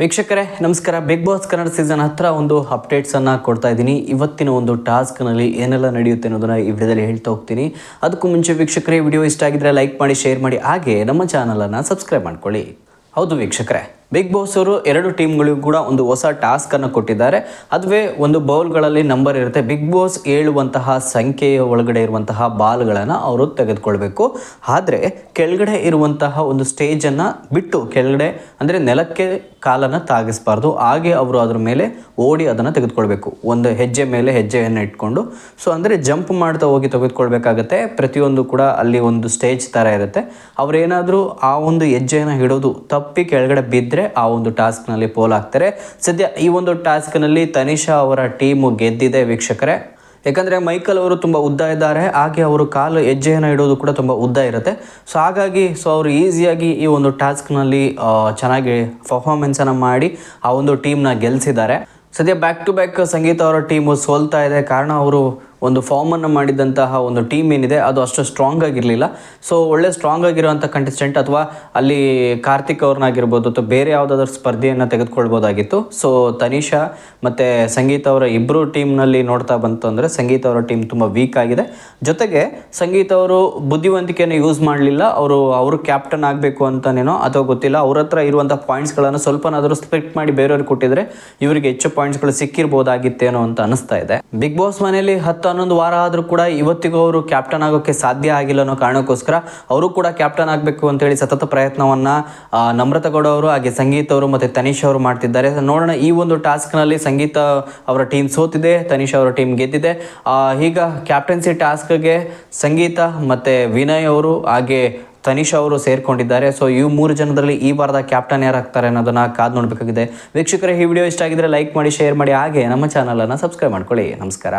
ವೀಕ್ಷಕರೇ, ನಮಸ್ಕಾರ. Big boss Kannada season ಹತ್ರ ಒಂದು ಅಪ್ಡೇಟ್ಸ್ ಅನ್ನ ಕೊಡ್ತಾ ಇದ್ದೀನಿ. ಇವತ್ತಿನ ಒಂದು ಟಾಸ್ಕ್ನಲ್ಲಿ ಏನೆಲ್ಲ ನಡೆಯುತ್ತೆ ಅನ್ನೋದನ್ನ ಈ ವಿಡಿಯೋದಲ್ಲಿ ಹೇಳ್ತಾ ಹೋಗ್ತೀನಿ. ಅದಕ್ಕೂ ಮುಂಚೆ ವೀಕ್ಷಕರೇ ವಿಡಿಯೋ ಇಷ್ಟ ಆಗಿದ್ರೆ ಲೈಕ್ ಮಾಡಿ ಶೇರ್ ಮಾಡಿ. ಹಾಗೆ ನಮ್ಮ ಚಾನಲ್ ಅನ್ನ ಸಬ್ಸ್ಕ್ರೈಬ್ ಮಾಡ್ಕೊಳ್ಳಿ. ಹೌದು ವೀಕ್ಷಕರೇ. ಬಿಗ್ ಬಾಸ್ ಅವರು ಎರಡು ಟೀಮ್ಗಳಿಗೂ ಕೂಡ ಒಂದು ಹೊಸ ಟಾಸ್ಕ್ ಅನ್ನು ಕೊಟ್ಟಿದ್ದಾರೆ. ಅದುವೇ ಒಂದು ಬೌಲ್ಗಳಲ್ಲಿ ನಂಬರ್ ಇರುತ್ತೆ. ಬಿಗ್ ಬಾಸ್ ಹೇಳುವಂತಹ ಸಂಖ್ಯೆಯ ಒಳಗಡೆ ಇರುವಂತಹ ಬಾಲ್ಗಳನ್ನು ಅವರು ತೆಗೆದುಕೊಳ್ಬೇಕು. ಆದರೆ ಕೆಳಗಡೆ ಇರುವಂತಹ ಒಂದು ಸ್ಟೇಜನ್ನು ಬಿಟ್ಟು ಕೆಳಗಡೆ ಅಂದರೆ ನೆಲಕ್ಕೆ ಕಾಲನ್ನು ತಾಗಿಸಬಾರ್ದು. ಹಾಗೆ ಅವರು ಅದರ ಮೇಲೆ ಓಡಿ ಅದನ್ನು ತೆಗೆದುಕೊಳ್ಬೇಕು. ಒಂದು ಹೆಜ್ಜೆ ಮೇಲೆ ಹೆಜ್ಜೆಯನ್ನು ಇಟ್ಕೊಂಡು. ಸೊ ಅಂದರೆ ಜಂಪ್ ಮಾಡ್ತಾ ಹೋಗಿ ತೆಗೆದುಕೊಳ್ಬೇಕಾಗತ್ತೆ. ಪ್ರತಿಯೊಂದು ಕೂಡ ಅಲ್ಲಿ ಒಂದು ಸ್ಟೇಜ್ ಥರ ಇರುತ್ತೆ. ಅವರೇನಾದರೂ ಆ ಒಂದು ಹೆಜ್ಜೆಯನ್ನು ಹಿಡೋದು ತಪ್ಪಿ ಕೆಳಗಡೆ ಬಿದ್ದರೆ ಆ ಒಂದು ಟಾಸ್ಕ್ನಲ್ಲಿ ಪೋಲ್ ಆಗ್ತಾರೆ ಸದ್ಯ ಈ ಒಂದು ಟಾಸ್ಕ್ನಲ್ಲಿ ತನಿಷಾ ಅವರ ಟೀಮು ಗೆದ್ದಿದೆ ವೀಕ್ಷಕರೇ. ಯಾಕಂದರೆ ಮೈಕಲ್ ಅವರು ತುಂಬ ಉದ್ದ ಇದ್ದಾರೆ. ಹಾಗೆ ಅವರು ಕಾಲು ಹೆಜ್ಜೆಯನ್ನು ಇಡೋದು ಕೂಡ ತುಂಬ ಉದ್ದ ಇರುತ್ತೆ. ಸೊ ಹಾಗಾಗಿ ಸೊ ಅವರು ಈಸಿಯಾಗಿ ಈ ಒಂದು ಟಾಸ್ಕ್ನಲ್ಲಿ ಚೆನ್ನಾಗಿ ಪರ್ಫಾರ್ಮೆನ್ಸನ್ನು ಮಾಡಿ ಆ ಒಂದು ಟೀಮ್ನ ಗೆಲ್ಲಿಸಿದ್ದಾರೆ ಸದ್ಯ ಬ್ಯಾಕ್ ಟು ಬ್ಯಾಕ್ ಸಂಗೀತ ಅವರ ಟೀಮು ಸೋಲ್ತಾ ಇದೆ. ಕಾರಣ ಅವರು ಒಂದು ಫಾರ್ಮನ್ನು ಮಾಡಿದಂತಹ ಒಂದು ಟೀಮ್ ಏನಿದೆ, ಅದು ಅಷ್ಟು ಸ್ಟ್ರಾಂಗ್ ಆಗಿರಲಿಲ್ಲ. ಸೊ ಒಳ್ಳೆ ಸ್ಟ್ರಾಂಗ್ ಆಗಿರುವಂಥ ಕಂಟೆಸ್ಟೆಂಟ್ ಅಥವಾ ಅಲ್ಲಿ ಕಾರ್ತಿಕ್ ಅವ್ರನ್ನಾಗಿರ್ಬೋದು ಅಥವಾ ಬೇರೆ ಯಾವುದಾದ್ರೂ ಸ್ಪರ್ಧೆಯನ್ನು ತೆಗೆದುಕೊಳ್ಬೋದಾಗಿತ್ತು. ಸೊ ತನಿಷಾ ಮತ್ತು ಸಂಗೀತ ಅವರ ಇಬ್ಬರು ಟೀಮ್ನಲ್ಲಿ ನೋಡ್ತಾ ಬಂತು ಅಂದರೆ ಸಂಗೀತ ಅವರ ಟೀಮ್ ತುಂಬ ವೀಕ್ ಆಗಿದೆ. ಜೊತೆಗೆ ಸಂಗೀತ ಅವರು ಬುದ್ಧಿವಂತಿಕೆಯನ್ನು ಯೂಸ್ ಮಾಡಲಿಲ್ಲ. ಅವರು ಅವರು ಕ್ಯಾಪ್ಟನ್ ಆಗಬೇಕು ಅಂತನೇನೋ ಅಥವಾ ಗೊತ್ತಿಲ್ಲ. ಅವ್ರ ಹತ್ರ ಇರುವಂಥ ಪಾಯಿಂಟ್ಸ್ಗಳನ್ನು ಸ್ವಲ್ಪನಾದರೂ ಸ್ಪೆಕ್ಟ್ ಮಾಡಿ ಬೇರೆಯವ್ರಿಗೆ ಕೊಟ್ಟಿದ್ರೆ ಇವರಿಗೆ ಹೆಚ್ಚು ಪಾಯಿಂಟ್ಸ್ಗಳು ಸಿಕ್ಕಿರ್ಬೋದಾಗಿತ್ತೇನೋ ಅಂತ ಅನಿಸ್ತಾ ಇದೆ. ಬಿಗ್ ಬಾಸ್ ಮನೆಯಲ್ಲಿ ಹತ್ತು ಹನ್ನೊಂದು ವಾರ ಆದರೂ ಕೂಡ ಇವತ್ತಿಗೂ ಅವರು ಕ್ಯಾಪ್ಟನ್ ಆಗೋಕ್ಕೆ ಸಾಧ್ಯ ಆಗಿಲ್ಲ ಅನ್ನೋ ಕಾರಣಕ್ಕೋಸ್ಕರ ಅವರು ಕೂಡ ಕ್ಯಾಪ್ಟನ್ ಆಗಬೇಕು ಅಂತೇಳಿ ಸತತ ಪ್ರಯತ್ನವನ್ನು ನಮ್ರತ ಗೌಡ ಅವರು, ಹಾಗೆ ಸಂಗೀತ ಅವರು ಮತ್ತು ತನಿಷ್ ಅವರು ಮಾಡ್ತಿದ್ದಾರೆ. ನೋಡೋಣ ಈ ಒಂದು ಟಾಸ್ಕ್ನಲ್ಲಿ ಸಂಗೀತ ಅವರ ಟೀಮ್ ಸೋತಿದೆ, ತನಿಷ್ ಅವರ ಟೀಮ್ ಗೆದ್ದಿದೆ. ಈಗ ಕ್ಯಾಪ್ಟನ್ಸಿ ಟಾಸ್ಕ್ಗೆ ಸಂಗೀತ ಮತ್ತು ವಿನಯ್ ಅವರು, ಹಾಗೆ ತನಿಷ್ ಅವರು ಸೇರ್ಕೊಂಡಿದ್ದಾರೆ. ಸೊ ಈ ಮೂರು ಜನದಲ್ಲಿ ಈ ವಾರದ ಕ್ಯಾಪ್ಟನ್ ಯಾರಾಗ್ತಾರೆ ಅನ್ನೋದನ್ನ ಕಾದು ನೋಡಬೇಕಾಗಿದೆ. ವೀಕ್ಷಕರ, ಈ ವಿಡಿಯೋ ಇಷ್ಟ ಆಗಿದ್ರೆ ಲೈಕ್ ಮಾಡಿ ಶೇರ್ ಮಾಡಿ, ಹಾಗೆ ನಮ್ಮ ಚಾನಲನ್ನು ಸಬ್ಸ್ಕ್ರೈಬ್ ಮಾಡ್ಕೊಳ್ಳಿ. ನಮಸ್ಕಾರ.